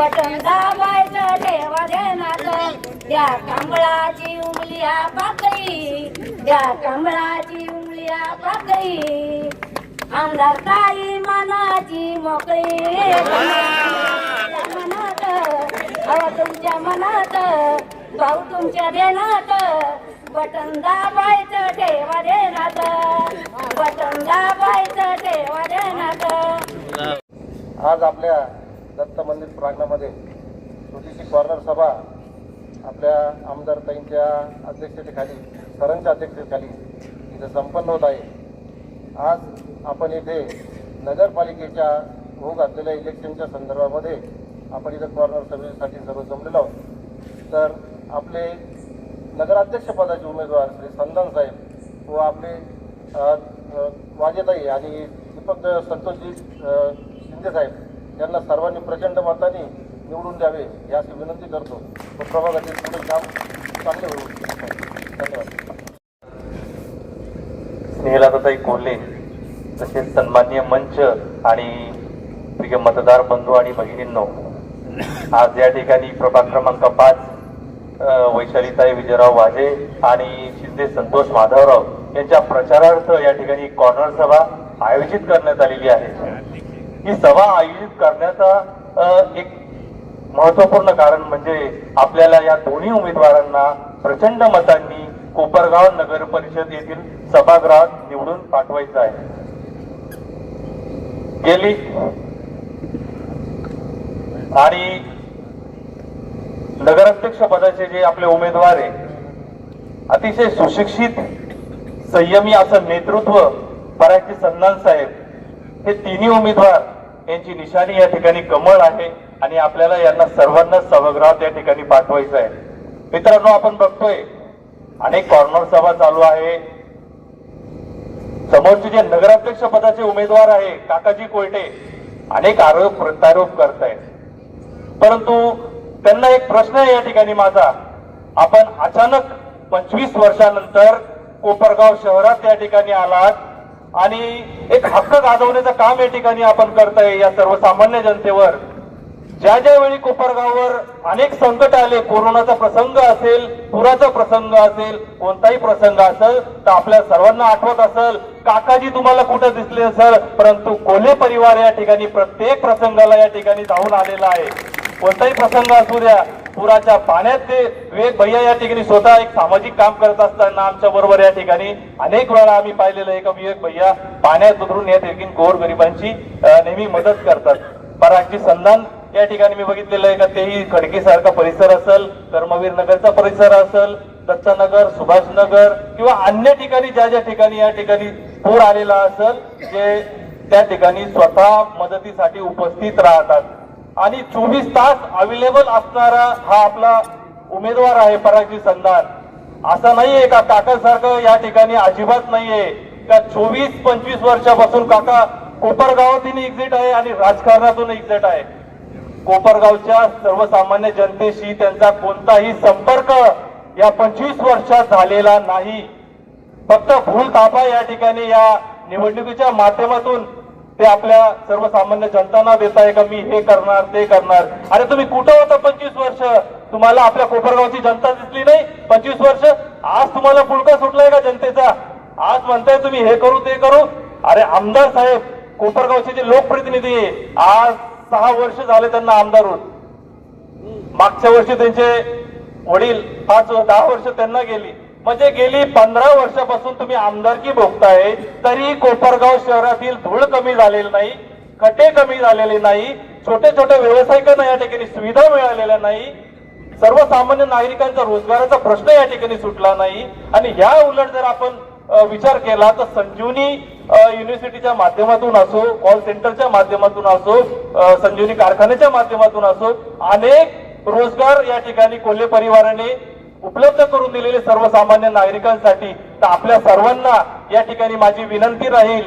Button दाबायचं ठेवा देण्यात त्या कमळाची उंगलिया पाकळी त्या कमळाची उंगलिया पाकळी. आमदार ताई मनाची मोकळी. मनात अव तुमच्या मनात भाऊ तुमच्या देण्यात बटन दाबायचं ठेवा देण्यात बटन दाबायचं ठेवा देण्यात आज आपल्या दत्त मंदिर प्रांगणामध्ये छोटीशी कॉर्नर सभा आपल्या आमदार ताईंच्या अध्यक्षतेखाली सरांच्या अध्यक्षतेखाली इथं संपन्न होत आहे. आज आपण इथे नगरपालिकेच्या होऊ घातलेल्या इलेक्शनच्या संदर्भामध्ये आपण इथं कॉर्नर सभेसाठी सर्व जमलेलो आहोत. तर आपले नगराध्यक्षपदाचे उमेदवार श्री संदन साहेब व आपले वाजेताई आणि दीपक संतोषजी शिंदेसाहेब शिंदे साहेब त्यांना सर्वांनी प्रचंड मताने निवडून द्यावे याची विनंती करतो. व प्रभागातील काम चांगले होईल. धन्यवाद. स्नेहलाताई कोल्हे तसेच सन्मान्य मंच आणि प्रिय मतदार बंधू आणि भगिनींनो आज या ठिकाणी प्रभाग क्रमांक पाच वैशालीताई विजयराव वाजे आणि शिंदे संतोष माधवराव यांच्या प्रचारार्थ या ठिकाणी कॉर्नर सभा आयोजित करण्यात आलेली आहे. ही सभा आयोजित करण्याचा एक महत्त्वपूर्ण कारण म्हणजे आपल्याला या दोन्ही उमेदवारांना प्रचंड मतांनी कोपरगाव नगर परिषद येथील सभागृहात निवडून पाठवायचं आहे. गेली. आणि नगराध्यक्ष पदाचे जे आपले उमेदवार आहे अतिशय सुशिक्षित संयमी असं नेतृत्व पराची सन्नान साहेब हे तिन्ही उमेदवार यांची निशाणी या ठिकाणी कमळ आहे आणि आपल्याला यांना सर्वांना सभागृहात या ठिकाणी पाठवायचं आहे. मित्रांनो आपण बघतोय अनेक कॉर्नर सभा चालू आहे. समोरचे जे नगराध्यक्ष पदाचे उमेदवार आहे काकाजी कोयटे अनेक आरोप प्रत्यारोप करतायत. परंतु त्यांना एक प्रश्न आहे या ठिकाणी माझा. आपण अचानक पंचवीस वर्षानंतर कोपरगाव शहरात या ठिकाणी आलात. आणि एक हक्क गाजवण्याचं काम या ठिकाणी आपण करताय या सर्वसामान्य जनतेवर. ज्या ज्या वेळी कोपरगाववर अनेक संकट आले कोरोनाचा प्रसंग असेल पुराचा प्रसंग असेल कोणताही प्रसंग असेल तर आपल्या सर्वांना आठवत असेल काकाजी तुम्हाला कुठे दिसले असेल परंतु कोल्हे परिवार या ठिकाणी प्रत्येक प्रसंगाला या ठिकाणी जाऊन आलेला आहे. कोणताही प्रसंग असू द्या पुराच्या पाण्यात ते विवेक भैया या ठिकाणी स्वतः एक सामाजिक काम करत असताना आमच्या बरोबर या ठिकाणी अनेक वेळा आम्ही पाहिलेलं आहे का विवेक भैया पाण्यात उतरून या ठिकाणी गोर गरिबांची नेहमी मदत करतात. परागची संधान या ठिकाणी मी बघितलेलं आहे का तेही खडकीसारखा परिसर असेल कर्मवीर नगरचा परिसर असेल दत्तनगर सुभाषनगर किंवा अन्य ठिकाणी ज्या ज्या ठिकाणी या ठिकाणी पूर आलेला असेल जे त्या ठिकाणी स्वतः मदतीसाठी उपस्थित राहतात. आणि चोवीस तास अवेलेबल असणारा हा आपला उमेदवार आहे परागजी संधान. असं नाहीये का काकासारखं या ठिकाणी अजिबात नाहीये. का चोवीस पंचवीस वर्षापासून काका कोपरगावातून एक्झिट आहे आणि राजकारणातून एक्झिट आहे. कोपरगावच्या सर्वसामान्य जनतेशी त्यांचा कोणताही संपर्क या पंचवीस वर्षात झालेला नाही. फक्त भूल तापा या ठिकाणी या निवडणुकीच्या माध्यमातून ते आपल्या सर्वसामान्य जनतांना देत आहे का मी हे करणार ते करणार? अरे तुम्ही कुठं होता पंचवीस वर्ष? तुम्हाला आपल्या कोपरगावची जनता दिसली नाही पंचवीस वर्ष? आज तुम्हाला पुळका सुटलाय का जनतेचा? आज म्हणताय तुम्ही हे करू ते करू? अरे आमदार साहेब कोपरगावचे जे लोकप्रतिनिधी आहे, आज सहा वर्ष झाले त्यांना आमदार होत मागच्या वर्षी त्यांचे वडील पाच दहा वर्ष त्यांना गेली. म्हणजे गेली पंधरा वर्षापासून तुम्ही आमदारकी भोगताय तरी कोपरगाव शहरातील धूळ कमी झालेली नाही खटे कमी झालेले नाही छोटे छोटे व्यावसायिकांना या ठिकाणी सुविधा मिळालेल्या नाही सर्वसामान्य नागरिकांचा रोजगाराचा प्रश्न या ठिकाणी सुटला नाही. आणि ह्या उलट जर आपण विचार केला तर संजीवनी युनिव्हर्सिटीच्या माध्यमातून असो कॉल सेंटरच्या माध्यमातून असो संजीवनी कारखान्याच्या माध्यमातून असो अनेक रोजगार या ठिकाणी कोल्हे परिवाराने उपलब्ध करून दिलेले सर्वसामान्य नागरिकांसाठी तर आपल्या सर्वांना या ठिकाणी माझी विनंती राहील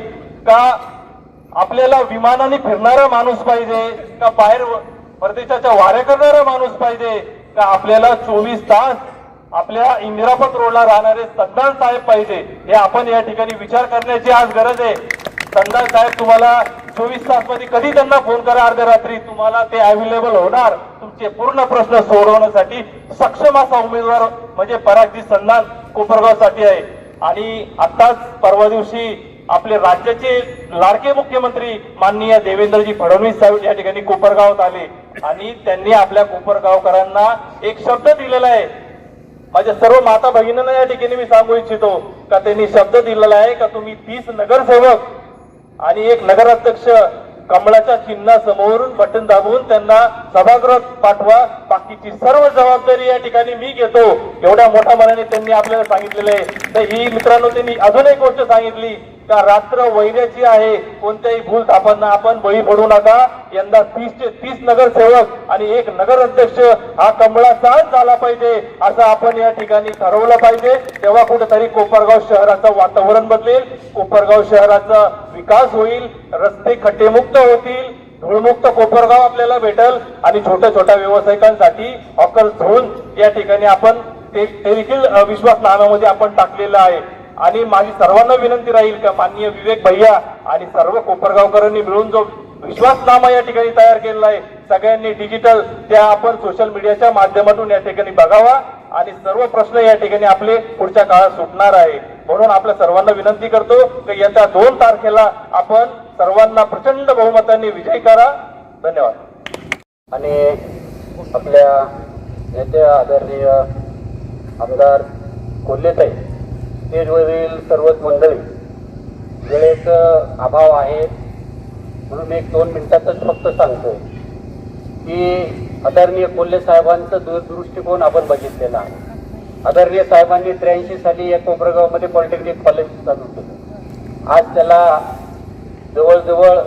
का आपल्याला विमानाने फिरणारा माणूस पाहिजे का बाहेर परदेशाच्या वाऱ्या करणारा माणूस पाहिजे का आपल्याला चोवीस तास आपल्या इंदिरापत रोडला राहणारे संदान साहेब पाहिजे हे आपण या ठिकाणी विचार करण्याची आज गरज आहे. संदान साहेब तुम्हाला चोवीस तासमध्ये कधी त्यांना फोन करा? अर्ध्या रात्री तुम्हाला ते अवेलेबल होणार. तुमचे पूर्ण प्रश्न सोडवण्यासाठी सक्षम असा उमेदवार म्हणजे परागजी संधान कोपरगावसाठी आहे. आणि आताच परवा दिवशी आपले राज्याचे लाडके मुख्यमंत्री माननीय देवेंद्रजी फडणवीस साहेब या ठिकाणी कोपरगावात आले. आणि त्यांनी आपल्या कोपरगावकरांना एक शब्द दिलेला आहे. माझ्या सर्व माता भगिनींना या ठिकाणी मी सांगू इच्छितो का त्यांनी शब्द दिलेला आहे का तुम्ही तीस नगरसेवक आणि एक नगराध्यक्ष कमळाच्या चिन्हासमोरून बटन दाबून त्यांना सभागृहात पाठवा. बाकीची सर्व जबाबदारी या ठिकाणी मी घेतो. एवढ्या मोठ्या मनाने त्यांनी आपल्याला सांगितलेलं आहे. तर ही मित्रांनो त्यांनी अजून एक गोष्ट सांगितली. का रात्र वैऱ्याची आहे? कोणत्याही भूल थापांना आपण बळी पडू नका. यंदा तीसचे तीस नगरसेवक आणि एक नगर अध्यक्ष हा कमळाचाच झाला पाहिजे असं आपण या ठिकाणी ठरवलं पाहिजे. तेव्हा कुठेतरी कोपरगाव शहराचं वातावरण बदलेल. कोपरगाव शहराचा विकास होईल रस्ते खड्डेमुक्त होतील धूळमुक्त कोपरगाव आपल्याला भेटल आणि छोट्या छोट्या व्यावसायिकांसाठी हॉकर झोन या ठिकाणी आपण ते देखील अ, विश्वासनाम्यामध्ये आपण टाकलेलं आहे. आणि माझी सर्वांना विनंती राहील का माननीय विवेक भैया आणि सर्व कोपरगावकरांनी मिळून जो विश्वासनामा या ठिकाणी तयार केलेला आहे सगळ्यांनी डिजिटल त्या आपण सोशल मीडियाच्या माध्यमातून या ठिकाणी बघावा आणि सर्व प्रश्न या ठिकाणी आपले पुढच्या काळात सुटणार आहे. म्हणून आपल्या सर्वांना विनंती करतो की येत्या दोन तारखेला आपण सर्वांना प्रचंड बहुमतांनी विजय करा. धन्यवाद. आणि आपल्या नेते आदरणीय आमदार कोल्हेताई स्टेजवरील सर्वच मंडळी वेळेचं अभाव आहे म्हणून मी एक दोन मिनिटातच फक्त सांगतो की आदरणीय कोल्हे साहेबांचं दूरदृष्टिकोन आपण बघितलेला आहे. आदरणीय साहेबांनी त्र्याऐंशी साली या कोपरगावमध्ये पॉलिटेक्निक कॉलेज चालू केलं. आज त्याला जवळजवळ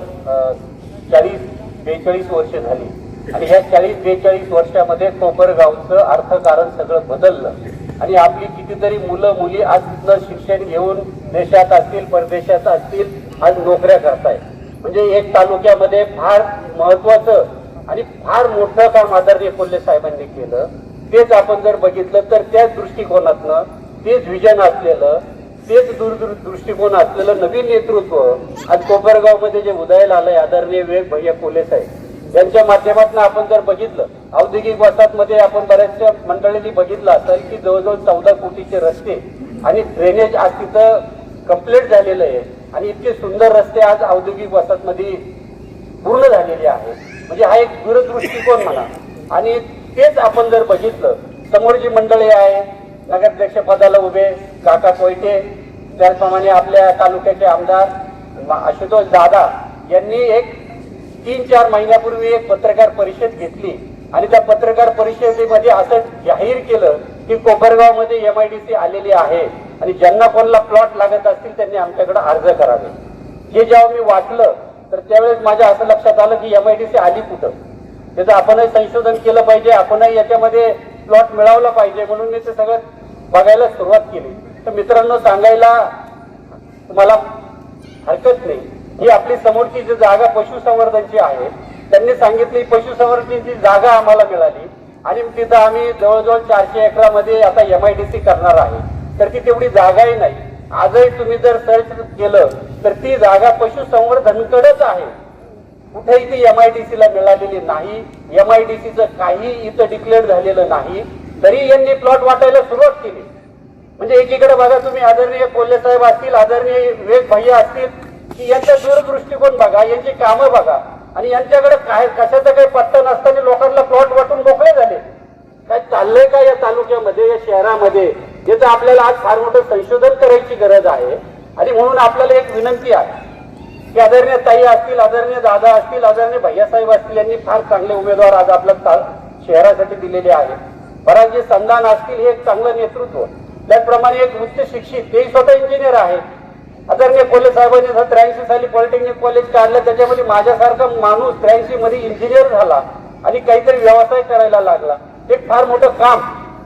चाळीस बेचाळीस वर्ष झाली. आणि ह्या चाळीस बेचाळीस वर्षामध्ये कोपरगावचं अर्थकारण सगळं बदललं. आणि आपली कितीतरी मुलं मुली आज शिक्षण घेऊन देशात असतील परदेशात असतील आज नोकऱ्या करतायत. म्हणजे एक तालुक्यामध्ये फार महत्वाचं आणि फार मोठं काम आदरणीय कोल्हे साहेबांनी केलं. तेच आपण जर बघितलं तर त्याच दृष्टिकोनातनं तेच विजन असलेलं तेच दूरदूर दृष्टिकोन असलेलं नवीन नेतृत्व आज कोपरगावमध्ये जे उदयाला आलंय आदरणीय वेग भैया कोल्हे साहेब. यांच्या माध्यमातून आपण जर बघितलं औद्योगिक वसाहतमध्ये आपण बऱ्याचशा मंडळींनी बघितलं असेल की जवळजवळ चौदा कोटीचे रस्ते आणि ड्रेनेज आज तिथं कंप्लीट झालेलं आहे. आणि इतके सुंदर रस्ते आज औद्योगिक वसाहतमध्ये पूर्ण झालेले आहे म्हणजे हा एक दूरदृष्टिकोन म्हणा. आणि तेच आपण जर बघितलं समोर जी मंडळी आहे नगराध्यक्ष पदाला उभे काका कोयटे त्याचप्रमाणे आपल्या तालुक्याचे आमदार आशुतोष दादा यांनी एक तीन चार महिन्यापूर्वी एक पत्रकार परिषद घेतली आणि त्या पत्रकार परिषदेमध्ये असं जाहीर केलं की कोपरगावमध्ये एम आय डी सी आलेली आहे आणि ज्यांना कोणला प्लॉट लागत असतील त्यांनी आमच्याकडे अर्ज करावे. हे जेव्हा मी वाचलं तर त्यावेळेस माझ्या असं लक्षात आलं की एम आय डी सी आली कुठं? त्याचं आपणही संशोधन केलं पाहिजे आपणही याच्यामध्ये प्लॉट मिळवला पाहिजे म्हणून मी ते सगळं बघायला सुरुवात केली. तर मित्रांनो सांगायला तुम्हाला हरकत नाही. ही आपली समोरची जी जागा पशुसंवर्धनची आहे त्यांनी सांगितली पशुसंवर्धनची जागा आम्हाला मिळाली. आणि तिथं आम्ही जवळजवळ चारशे एकरामध्ये आता एम आय डी सी करणार आहे. तर ती तेवढी जागाही नाही. आजही तुम्ही जर सर्च केलं तर ती जागा पशुसंवर्धनकडेच आहे. कुठेही ती एम आय डी सीला मिळालेली नाही. एम आय डी सीचं काही इथं डिक्लेअर झालेलं नाही. तरी यांनी प्लॉट वाटायला सुरुवात केली. म्हणजे एकीकडे बघा तुम्ही आदरणीय कोल्हे साहेब असतील आदरणीय विवेक भैया असतील की यांचा दूरदृष्टिकोन बघा यांची कामं बघा. आणि यांच्याकडे काय कशाचा काही पत्ता नसताना लोकांना प्लॉट वाटून मोकळे झाले. काय चाललंय का या तालुक्यामध्ये या शहरामध्ये? याचं आपल्याला आज फार मोठं संशोधन करायची गरज आहे. आणि म्हणून आपल्याला एक विनंती आहे की आदरणीय ताई असतील आदरणीय दादा असतील आदरणीय भैयासाहेब असतील यांनी फार चांगले उमेदवार आज आपल्या ता- शहरासाठी दिलेले आहेत. जे संधान असतील हे एक चांगलं नेतृत्व. त्याचप्रमाणे एक उच्च शिक्षित तेही स्वतः इंजिनियर आहेत. आदरणीय कॉलेज साहेबांनी जर त्र्याऐंशी साली पॉलिटेक्निक कॉलेज काढलं त्याच्यामध्ये माझ्यासारखा माणूस त्र्याऐंशी मध्ये इंजिनियर झाला आणि काहीतरी व्यवसाय करायला लागला. एक फार मोठं काम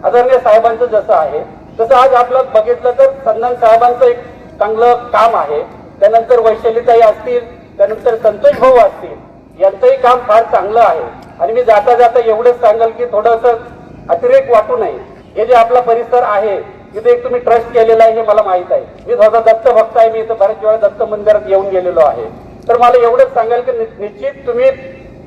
आदरणीय साहेबांचं जसं आहे तसं आज आपलं बघितलं तर संधान साहेबांचं एक चांगलं काम आहे. त्यानंतर वैशालीताई असतील त्यानंतर संतोष भाऊ असतील यांचंही काम फार चांगलं आहे. आणि मी जाता जाता एवढंच सांगाल की थोडस अतिरेक वाटू नये. हे जे आपला परिसर आहे तिथे एक तुम्ही ट्रस्ट केलेला आहे हे मला माहीत आहे. मी स्वतः दत्त भक्त आहे मी इथं बऱ्याच वेळा दत्त मंदिरात येऊन गेलेलो आहे. तर मला एवढंच सांगाल की निश्चित तुम्ही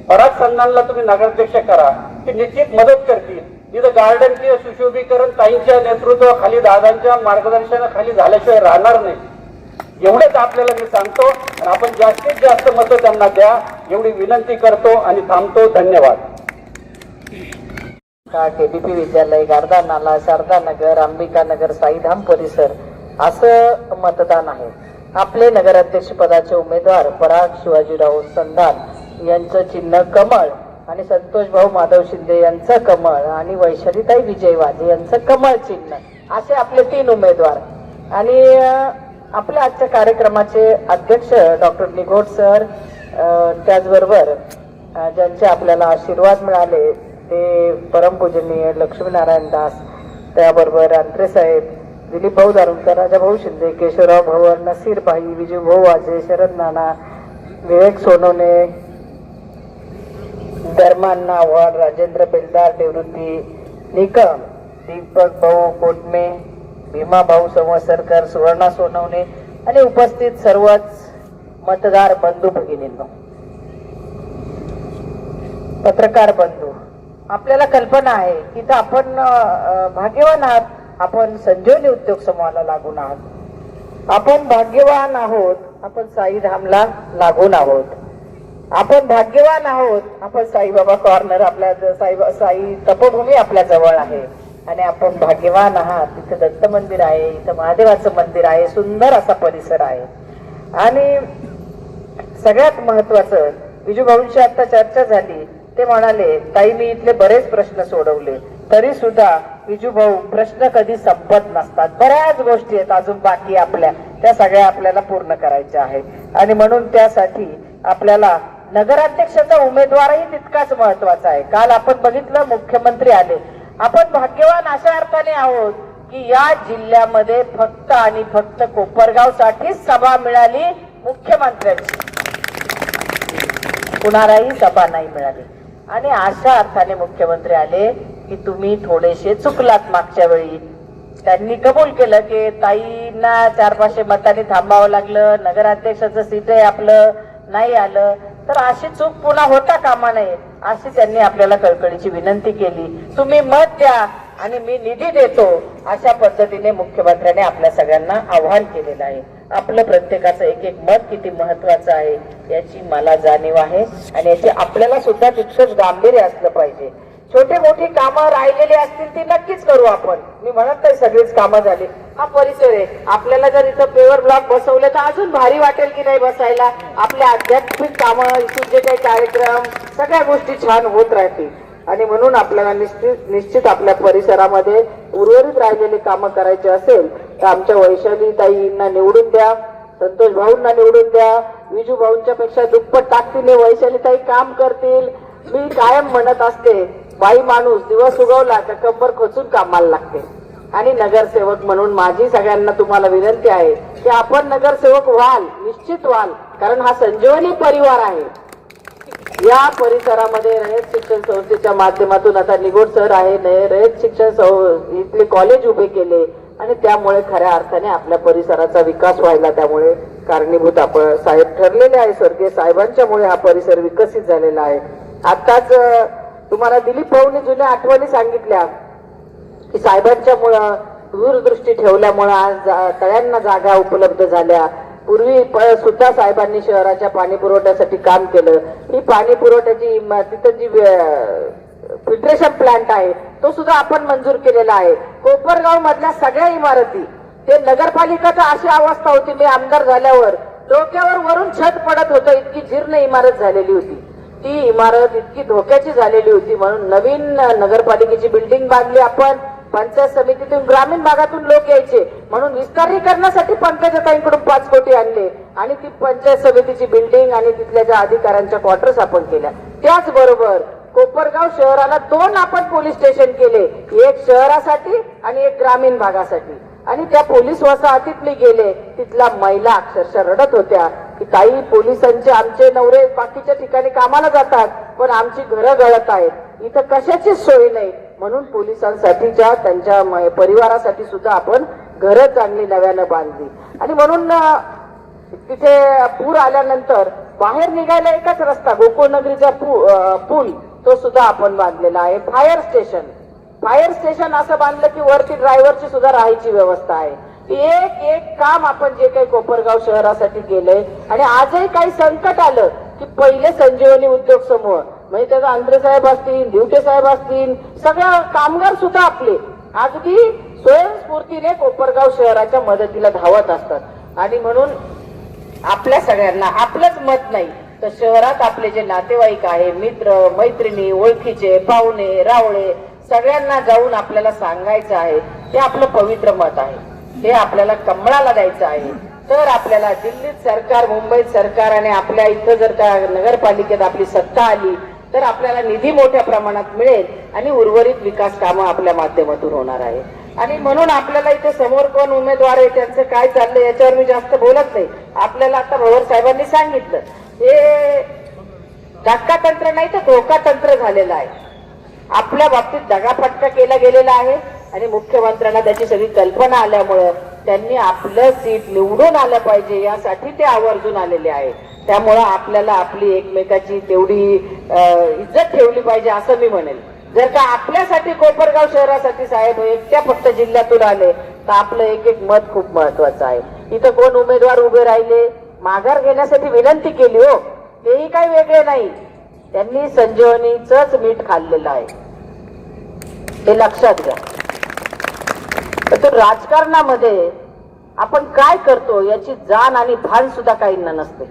बऱ्याच संघांना तुम्ही नगराध्यक्ष करा ते निश्चित मदत करतील. तिथं गार्डनचे सुशोभीकरण ताईंच्या नेतृत्वाखाली दादांच्या मार्गदर्शनाखाली झाल्याशिवाय राहणार नाही. एवढंच आपल्याला मी सांगतो आणि आपण जास्तीत जास्त मतं त्यांना द्या. एवढी विनंती करतो आणि थांबतो. धन्यवाद. का केबीपी विद्यालय गारदा नाला शारदा नगर अंबिका नगर साईधाम परिसर असं मतदान आहे. आपले नगराध्यक्ष पदाचे उमेदवार पराग शिवाजीराव संधान यांचं चिन्ह कमळ आणि संतोष भाऊ माधव शिंदे यांचं कमळ आणि वैशालीताई विजय वाजे यांचं कमळ चिन्ह असे आपले तीन उमेदवार. आणि आपल्या आजच्या कार्यक्रमाचे अध्यक्ष डॉक्टर निघोट सर त्याचबरोबर ज्यांचे आपल्याला आशीर्वाद मिळाले ते परमपूजनीय लक्ष्मीनारायण दास त्याबरोबर अंत्रे साहेब दिलीप भाऊ दारुणकर राजाभाऊ शिंदे केशवराव भवन नसीर भाई विजू भाऊ वाजे शरद नाना विवेक सोनवणे धर्मांना आव्हाड राजेंद्र बेलदार निवृत्ती निकम दीपक भाऊ कोटमे भीमा भाऊ संवसरकर सुवर्णा सोनवणे आणि उपस्थित सर्वच मतदार बंधू भगिनींनो. पत्रकार बंधू आपल्याला कल्पना आहे की तर आपण भाग्यवान आहात आपण संजीवनी उद्योग समूहाला लागून आहात. आपण भाग्यवान आहोत आपण साईधामला लागून आहोत. आपण भाग्यवान आहोत आपण साईबाबा कॉर्नर आपल्या साई साई तपभूमी आपल्या जवळ आहे. आणि आपण भाग्यवान आहात तिथे दत्त मंदिर आहे इथं महादेवाचं मंदिर आहे सुंदर असा परिसर आहे. आणि सगळ्यात महत्वाचं विजू भाऊंशी आता चर्चा झाली ते म्हणाले ताई मी इथले बरेच प्रश्न सोडवले. तरी सुद्धा विजू भाऊ प्रश्न कधी संपत नसतात. बऱ्याच गोष्टी आहेत अजून बाकी आपल्या. त्या सगळ्या आपल्याला पूर्ण करायच्या आहेत. आणि म्हणून त्यासाठी आपल्याला नगराध्यक्षाचा उमेदवारही तितकाच महत्त्वाचा आहे. काल आपण बघितलं मुख्यमंत्री आले. आपण भाग्यवान अशा अर्थाने आहोत की या जिल्ह्यामध्ये फक्त आणि फक्त कोपरगाव साठीच सभा मिळाली मुख्यमंत्र्यांची. कुणालाही सभा नाही मिळाली. आणि अशा अर्थाने मुख्यमंत्री आले की तुम्ही थोडेसे चुकलात मागच्या वेळी. त्यांनी कबूल केलं की ताईंना चार पाचशे मतांनी थांबावं लागलं नगराध्यक्षाचं सीट आहे आपलं नाही आलं. तर अशी चूक पुन्हा होता कामा नये अशी त्यांनी आपल्याला कळकळीची विनंती केली. तुम्ही मत द्या आणि मी निधी देतो अशा पद्धतीने मुख्यमंत्र्यांनी आपल्या सगळ्यांना आव्हान केलेलं आहे. आपलं प्रत्येकाचं एक एक मत किती महत्वाचं आहे याची मला जाणीव आहे आणि याची आपल्याला सुद्धा तितकंच गांभीर्य असलं पाहिजे. छोटी मोठी कामं राहिलेली असतील ती नक्कीच करू आपण. मी म्हणत नाही सगळीच कामं झाली. हा परिसर आहे. आपल्याला जर इथं पेवर ब्लॉक बसवले तर अजून भारी वाटेल की नाही बसायला? आपल्या आध्यात्मिक कामं इथून जे काही कार्यक्रम सगळ्या गोष्टी छान होत राहतील. आणि म्हणून आपल्याला निश्चित निश्चित आपल्या परिसरामध्ये उर्वरित राहिलेली कामं करायची असेल तर आमच्या वैशाली ताईंना निवडून द्या संतोष भाऊंना निवडून द्या विजू भाऊंच्या पेक्षा दुप्पट टाकतील वैशाली ताई काम करतील. मी कायम म्हणत असते बाई माणूस दिवस उगवला तर कंबर खोचून कामाला लागते. आणि नगरसेवक म्हणून माझी सगळ्यांना तुम्हाला विनंती आहे की आपण नगरसेवक व्हाल निश्चित व्हाल कारण हा संजीवनी परिवार आहे. या परिसरामध्ये रयत शिक्षण संस्थेच्या माध्यमातून आता निगोड सर आहे रयत शिक्षण सं- इथले कॉलेज उभे केले आणि त्यामुळे खऱ्या अर्थाने आपल्या परिसराचा विकास व्हायला त्यामुळे कारणीभूत आपण साहेब ठरलेले आहे स्वर्गीय साहेबांच्यामुळे हा परिसर विकसित झालेला आहे. आताच तुम्हाला दिलीप भाऊने जुन्या आठवणी सांगितल्या की साहेबांच्यामुळं दूरदृष्टी ठेवल्यामुळं आज जा- तळ्यांना जागा उपलब्ध झाल्या. पूर्वी प- सुद्धा साहेबांनी शहराच्या पाणी पुरवठ्यासाठी काम केलं. ही पाणी पुरवठ्याची तिथं जी फिल्ट्रेशन प्लांट आहे तो सुद्धा आपण मंजूर केलेला आहे. कोपरगाव मधल्या सगळ्या इमारती ते नगरपालिकाचा अशी अवस्था होती मी आमदार झाल्यावर. डोक्यावर वरून छत पडत होतं इतकी जीर्ण इमारत झालेली होती. ती इमारत इतकी धोक्याची झालेली होती म्हणून नवीन नगरपालिकेची बिल्डिंग बांधली आपण. पंचायत समितीतून ग्रामीण भागातून लोक यायचे. म्हणून विस्तारीकरणासाठी पंकजाताईंकडून पाच कोटी आणले. आणि ती पंचायत समितीची बिल्डिंग आणि तिथल्या ज्या अधिकाऱ्यांच्या क्वार्टर्स आपण केल्या. त्याचबरोबर कोपरगाव शहराला दोन आपण पोलीस स्टेशन केले. एक शहरासाठी आणि एक ग्रामीण भागासाठी. आणि त्या पोलीस वसाहतीत मी गेले. तिथला महिला अक्षरशः रडत होत्या की काही पोलिसांचे आमचे नवरे बाकीच्या ठिकाणी कामाला जातात पण आमची घरं गळत आहेत. इथं कशाचीच सोय नाही. म्हणून पोलिसांसाठीच्या त्यांच्या परिवारासाठी सुद्धा आपण घरं चांगली नव्यानं बांधली. आणि म्हणून तिथे पूर आल्यानंतर बाहेर निघायला एकच रस्ता गोकुळनगरीचा पूल तो सुद्धा आपण बांधलेला आहे. फायर स्टेशन फायर स्टेशन असं बांधलं की वरती ड्रायव्हरची सुद्धा राहायची व्यवस्था आहे. एक एक काम आपण जे काही कोपरगाव शहरासाठी केलंय. आणि आजही काही संकट आलं की पहिले संजीवनी उद्योग समूह म्हणजे त्याचा आंध्रे साहेब असतील दिवटे साहेब असतील सगळ्या कामगार सुद्धा आपले. अगदी स्वयंस्फूर्तीने कोपरगाव शहराच्या मदतीला धावत असतात. आणि म्हणून आपल्या सगळ्यांना आपलंच मत नाही. तर शहरात आपले जे नातेवाईक आहे मित्र मैत्रिणी ओळखीचे पाहुणे रावळे सगळ्यांना जाऊन आपल्याला सांगायचं आहे ते आपलं पवित्र मत आहे. हे आपल्याला कमळाला द्यायचं आहे. तर आपल्याला दिल्लीत सरकार मुंबईत सरकार आणि आपल्या इथं जर का नगरपालिकेत आपली सत्ता आली तर आपल्याला निधी मोठ्या प्रमाणात मिळेल आणि उर्वरित विकास कामं आपल्या माध्यमातून होणार आहे. आणि म्हणून आपल्याला इथे समोर कोण उमेदवार आहे त्यांचं काय चाललंय याच्यावर मी जास्त बोलत नाही. आपल्याला आता भवर साहेबांनी सांगितलं. हे धक्का तंत्र नाही तर धोका तंत्र झालेलं आहे. आपल्या बाबतीत दगाफटका केला गेलेला आहे आणि मुख्यमंत्र्यांना त्याची सगळी कल्पना आल्यामुळं त्यांनी आपलं सीट निवडून आलं पाहिजे यासाठी ते आवर्जून आलेले आहे त्यामुळं आपल्याला आपली एकमेकाची तेवढी इज्जत ठेवली पाहिजे असं मी म्हणेल. जर का आपल्यासाठी कोपरगाव शहरासाठी साहेब एकट्या फक्त जिल्ह्यातून आले तर आपलं एक एक मत खूप महत्वाचं आहे. इथं कोण उमेदवार उभे राहिले माघार घेण्यासाठी विनंती केली हो. तेही काही वेगळे नाही. त्यांनी संजीवनीच मीठ खाल्लेलं आहे. हे लक्षात घ्या. तर तो राजकारणामध्ये आपण काय करतो याची जाण आणि भान सुद्धा काहींना नसते.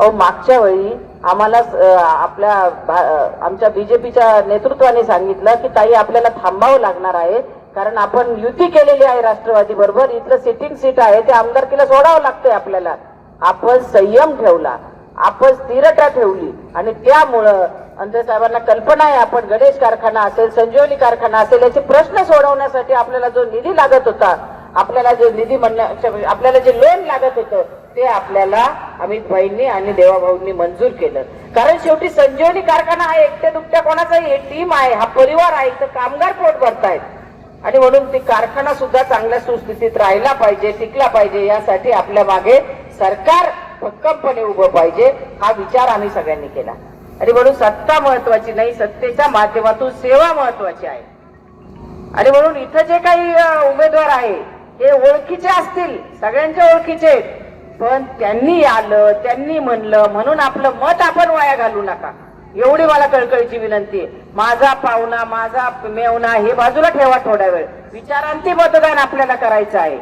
अहो मागच्या वेळी आम्हाला आपल्या भा- आमच्या बीजेपीच्या नेतृत्वाने सांगितलं की ताई आपल्याला थांबावं लागणार आहे कारण आपण युती केलेली आहे राष्ट्रवादी बरोबर इथलं सिटिंग सीट आहे ते आमदारकीला सोडावं लागतंय आपल्याला. आपण संयम ठेवला. आपण स्थिरता ठेवली. आणि त्यामुळं अंधे साहेबांना कल्पना आहे आपण गणेश कारखाना असेल संजीवनी कारखाना असेल याचे प्रश्न सोडवण्यासाठी आपल्याला जो निधी लागत होता आपल्याला जे निधी म्हणण्या आपल्याला जे लोन लागत होतं ते आपल्याला अमित भाईंनी आणि देवाभाऊंनी मंजूर केलं. कारण शेवटी संजीवनी कारखाना हा एकट्या दुकट्या कोणाचा टीम आहे हा परिवार आहे इथं कामगार पोट भरतायत. आणि म्हणून ती कारखाना सुद्धा चांगल्या सुस्थितीत राहिला पाहिजे टिकला पाहिजे यासाठी आपल्या मागे सरकार भक्कमपणे उभं पाहिजे हा विचार आम्ही सगळ्यांनी केला. आणि म्हणून सत्ता महत्वाची नाही सत्तेच्या माध्यमातून सेवा महत्वाची आहे. आणि म्हणून इथं जे काही उमेदवार आहे हे ओळखीचे असतील सगळ्यांच्या ओळखीचे आहेत. पण त्यांनी आलं त्यांनी म्हणलं म्हणून आपलं मत आपण वाया घालू नका. एवढी मला कळकळीची विनंती आहे. माझा पाहुणा माझा मेवणा हे बाजूला ठेवा थोड्या वेळ. विचारांती मतदान आपल्याला करायचं आहे.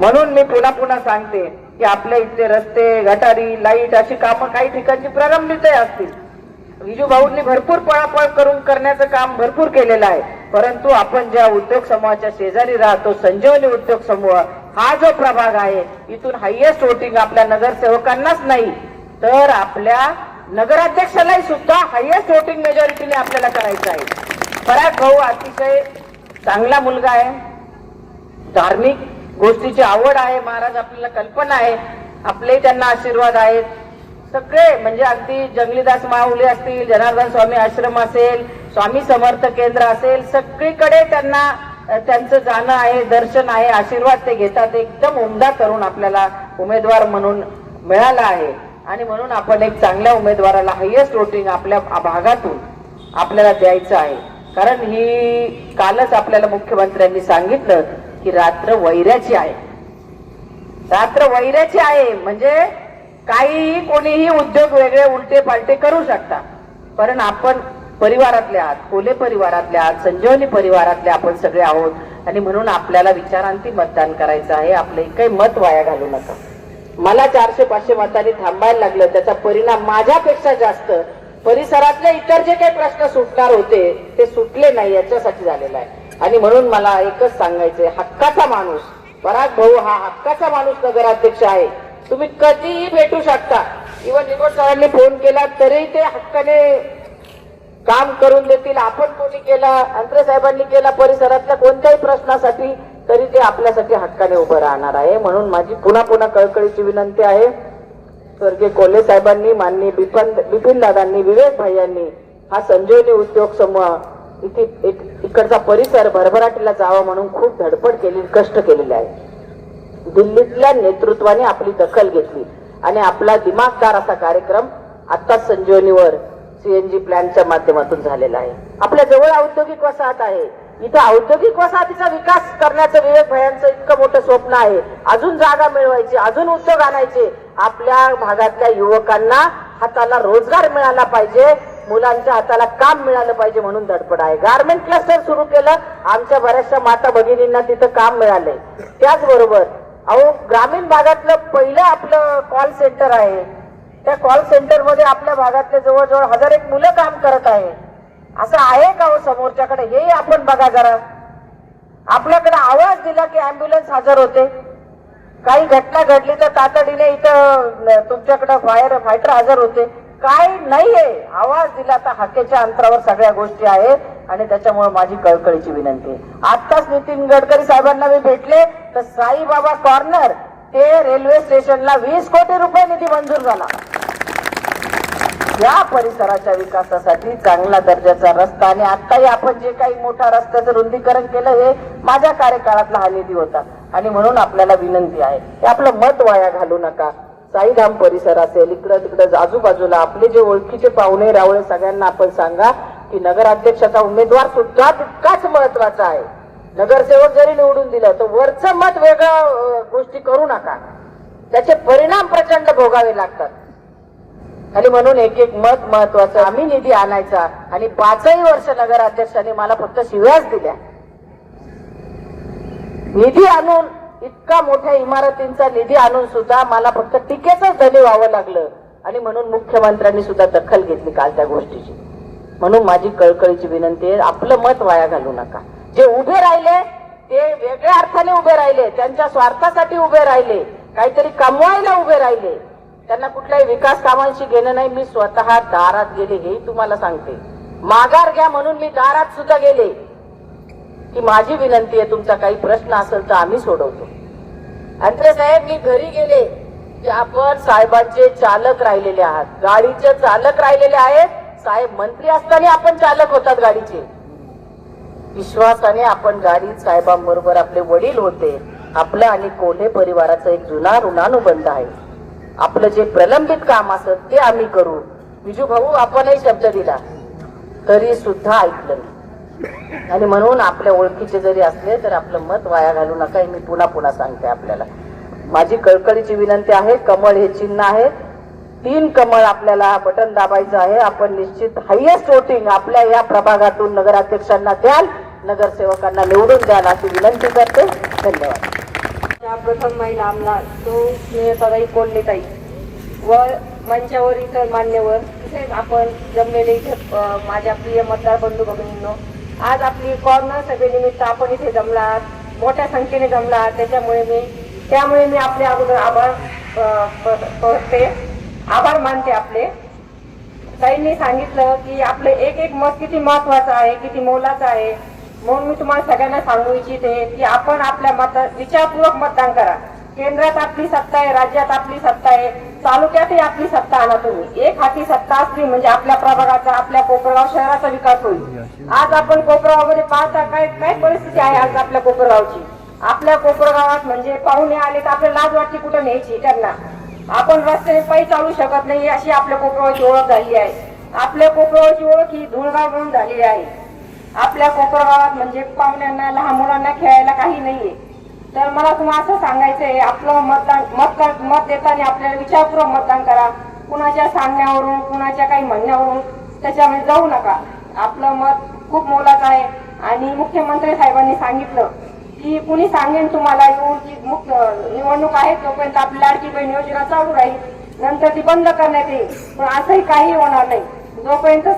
म्हणून मी पुन्हा पुन्हा सांगते की आपल्या इथले रस्ते गटारी लाइट अशी कामं काही ठिकाणची प्रारंभित असतील. विजू भाऊंनी भरपूर पळापळ करून करण्याचं काम भरपूर केलेलं आहे. परंतु आपण ज्या उद्योग समूहाच्या शेजारी राहतो संजीवनी उद्योग समूह हा जो प्रभाग आहे इथून हायेस्ट वोटिंग आपल्या नगरसेवकांनाच नाही तर आपल्या नगराध्यक्षालाही सुद्धा हायेस्ट वोटिंग मेजॉरिटीने आपल्याला करायचं आहे. पराग भाऊ अतिशय चांगला मुलगा आहे. धार्मिक गोष्टीची आवड आहे महाराज आपल्याला कल्पना आहे आपले त्यांना आशीर्वाद आहेत. सगळे म्हणजे अगदी जंगलीदास माऊली असतील जनार्दन स्वामी आश्रम असेल स्वामी समर्थ केंद्र असेल सगळीकडे त्यांना त्यांचं जाणं आहे दर्शन आहे आशीर्वाद ते घेतात. एकदम उमदा करून आपल्याला उमेदवार म्हणून मिळाला आहे. आणि म्हणून आपण एक चांगल्या उमेदवाराला हायेस्ट वोटिंग आपल्या भागातून आपल्याला द्यायचं आहे. कारण ही कालच आपल्याला मुख्यमंत्र्यांनी सांगितलं की रात्र वैऱ्याची आहे. रात्र वैऱ्याची आहे. म्हणजे काहीही कोणीही उद्योग वेगळे उलटे पालटे करू शकता. पण आपण परिवारातले आहात कोले परिवारातले आहात संजीवनी परिवारातले आपण सगळे आहोत. आणि म्हणून आपल्याला विचारांती मतदान करायचं आहे. आपलं एकही मत वाया घालू नका. मला चारशे पाचशे मतांनी थांबायला लागलं. त्याचा परिणाम माझ्यापेक्षा जास्त परिसरातले इतर जे काही प्रश्न सुटणार होते ते सुटले नाही याच्यासाठी झालेला आहे. आणि म्हणून मला एकच सांगायचंय हक्काचा माणूस पराग भाऊ हा हक्काचा माणूस नगराध्यक्ष आहे. तुम्ही कधीही भेटू शकता. इव्हन निकोट सरांनी फोन केला तरी ते हक्काने काम करून देतील. आपण कोणी केला अंत्रे साहेबांनी केला परिसरातल्या कोणत्याही प्रश्नासाठी तरी ते आपल्यासाठी हक्काने उभं राहणार आहे. म्हणून माझी पुन्हा पुन्हा कळकळीची विनंती आहे. स्वर्गीय कोल्हे साहेबांनी माननीय बिपन बिपिन दादांनी विवेक भाईयांनी हा संजीवनी उद्योग समूह इथे एक इकडचा परिसर भरभराटीला जावा म्हणून खूप धडपड केली कष्ट केलेले आहे. दिल्लीतल्या नेतृत्वाने आपली दखल घेतली. आणि आपला दिमागदार असा कार्यक्रम आत्ताच संजीवनीवर सीएनजी प्लॅनच्या माध्यमातून झालेला आहे. आपल्या जवळ औद्योगिक वसाहत आहे. इथं औद्योगिक वसाहतीचा विकास करण्याचं विवेक भयांचं इतकं मोठं स्वप्न आहे. अजून जागा मिळवायची अजून उद्योग आणायचे. आपल्या भागातल्या युवकांना हाताला रोजगार मिळाला पाहिजे. मुलांच्या हाताला काम मिळालं पाहिजे म्हणून धडपड आहे. गारमेंट क्लस्टर सुरू केलं. आमच्या बऱ्याचशा माता भगिनींना तिथं काम मिळालंय. त्याचबरोबर अहो ग्रामीण भागातलं पहिलं आपलं कॉल सेंटर आहे. त्या कॉल सेंटरमध्ये आपल्या भागातले जवळजवळ हजार एक मुलं काम करत आहे असं आहे का हो समोरच्याकडे? हेही आपण बघा जरा. आपल्याकडे आवाज दिला की अँब्युलन्स हजर होते. काही घटना घडली तर तातडीने इथं तुमच्याकडे फायर फायटर हजर होते. काय नाहीये. आवाज दिला तर हाकेच्या अंतरावर सगळ्या गोष्टी आहेत आणि त्याच्यामुळे माझी कळकळीची विनंती आहे. आत्ताच नितीन गडकरी साहेबांना मी भेटले तर साईबाबा कॉर्नर ते रेल्वे स्टेशनला वीस कोटी रुपये निधी मंजूर झाला. या परिसराच्या विकासासाठी चांगला दर्जाचा रस्ता आणि आताही आपण जे काही मोठा रस्त्याचं रुंदीकरण केलं हे माझ्या कार्यकाळातला हा निधी होता. आणि म्हणून आपल्याला विनंती आहे की आपलं मत वाया घालू नका. साईधाम परिसर असेल इकडं तिकडं आजूबाजूला आपले जे ओळखीचे पाहुणे रावळे सगळ्यांना आपण सांगा की नगराध्यक्षाचा उमेदवार सुद्धा तितकाच महत्त्वाचा आहे. नगरसेवक जरी निवडून दिलं तर वरचं मत वेगळं गोष्टी करू नका. त्याचे परिणाम प्रचंड भोगावे लागतात. आणि म्हणून एक एक मत महत्वाचं आम्ही निधी आणायचा. आणि पाचही वर्ष नगराध्यक्षांनी मला फक्त शिव्याच दिल्या. निधी आणून इतका मोठ्या इमारतींचा निधी आणून सुद्धा मला फक्त टीकेचंच धनी व्हावं लागलं. आणि म्हणून मुख्यमंत्र्यांनी सुद्धा दखल घेतली काल त्या गोष्टीची. म्हणून माझी कळकळीची विनंती आहे आपलं मत वाया घालू नका. जे उभे राहिले ते वेगळ्या अर्थाने उभे राहिले त्यांच्या स्वार्थासाठी उभे राहिले काहीतरी कमवायला उभे राहिले त्यांना कुठल्याही विकास कामांशी घेणं नाही मी स्वतः दारात गेले हेही तुम्हाला सांगते. माघार घ्या म्हणून मी दारात सुद्धा गेले. की माझी विनंती आहे तुमचा काही प्रश्न असेल तर आम्ही सोडवतो. अंत्रे साहेब मी घरी गेले की आपण साहेबांचे चालक राहिलेले आहात गाडीचे चालक राहिलेले आहेत साहेब मंत्री असताना आपण चालक होतात गाडीचे. विश्वासाने आपण गाडी साहेबांबरोबर आपले वडील होते. आपलं आणि कोल्हे परिवाराचा एक जुना ऋणानुबंध आहे. आपलं जे प्रलंबित काम असत ते आम्ही करू. विजू भाऊ आपणही शब्द दिला. तरी सुद्धा ऐकलं नाही. आणि म्हणून आपल्या ओळखीचे जरी असले तर आपलं मत वाया घालू नका. हे मी पुन्हा पुन्हा सांगते आपल्याला. माझी कळकळीची विनंती आहे कमळ हे चिन्ह आहे. तीन कमळ आपल्याला बटन दाबायचं आहे. आपण निश्चित हायएस्ट वोटिंग आपल्या या प्रभागातून नगराध्यक्षांना द्याल नगरसेवकांना निवडून द्याल अशी विनंती करते. धन्यवाद. त्या प्रथम महिला आमदार तो स्नेहताई कोल्हेताई व मंचावर इतर मान्यवर तसेच आपण जमलेले इथे माझ्या प्रिय मतदार बंधू भगिनींनो आज आपली कॉर्नर सभेनिमित्त आपण इथे जमलात मोठ्या संख्येने जमला त्याच्यामुळे मी त्यामुळे मी आपले अगोदर आभार करते. आभार मानते आपले. ताईंनी सांगितलं की आपलं एक एक मत किती महत्वाचं आहे किती मोलाचं आहे. म्हणून मी तुम्हाला सगळ्यांना सांगू इच्छिते की आपण आपल्या मत विचारपूर्वक मतदान करा. केंद्रात आपली सत्ता आहे राज्यात आपली सत्ता आहे तालुक्यातही आपली सत्ता आणा तुम्ही. एक हाती सत्ता असली म्हणजे आपल्या प्रभागाचा आपल्या कोपरगाव शहराचा विकास होईल. आज आपण कोपरगावमध्ये पाहता काय काय परिस्थिती आहे आज आपल्या कोपरगावची? आपल्या कोपरगावात म्हणजे पाहुणे आले तर आपल्याला लाज वाटते कुठं न्यायची त्यांना. आपण रस्त्याने पायी चालू शकत नाही अशी आपल्या कोपरगावची ओळख झाली आहे. आपल्या कोपरगावची ओळख ही धुळगाव म्हणून झालेली आहे. आपल्या कोपरगावात म्हणजे पाहुण्यांना लहान मुलांना खेळायला काही नाहीये. तर मला तुम्हाला असं सांगायचंय आपलं मतदान मत कर- मत देताना आपल्याला विचारपूर्वक मतदान करा. कुणाच्या सांगण्यावरून कुणाच्या काही म्हणण्यावरून त्याच्यामध्ये जाऊ नका. आपलं मत खूप मोलाचं आहे. आणि मुख्यमंत्री साहेबांनी सांगितलं की कुणी सांगेन तुम्हाला येऊन की निवडणूक आहे तोपर्यंत आपली लाडकी बहीण योजना चालू राहील. नंतर ती बंद करण्यात येईल. पण असंही काही होणार नाही. जोपर्यंत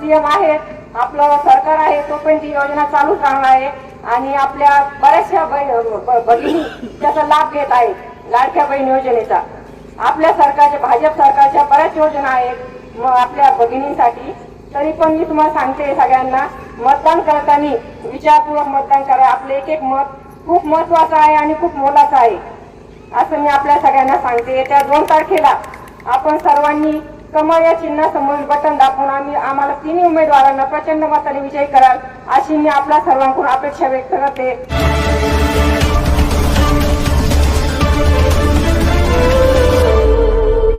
सीएम आहेत आपलं सरकार आहे तोपर्यंत ही योजना चालूच राहणार आहे. आणि आपल्या बऱ्याचशा बहीण- भगिनी त्याचा लाभ घेत आहेत लाडक्या बहीण योजनेचा. आपल्या सरकारच्या भाजप सरकारच्या बऱ्याच योजना आहेत. मग आपल्या भगिनींसाठी. तरी पण मी तुम्हाला सांगते सगळ्यांना मतदान करताना विचारपूर्वक मतदान करा. आपलं एक एक मत खूप महत्वाचं आहे आणि खूप मोलाचं आहे. असं मी आपल्या सगळ्यांना सांगते. येत्या दोन तारखेला आपण सर्वांनी कमळ या चिन्हासमोर बटन दाखवून आम्ही आम्हाला तिन्ही उमेदवारांना प्रचंड मताने विजयी कराल अशी मी आपल्या सर्वांकडून अपेक्षा व्यक्त करते.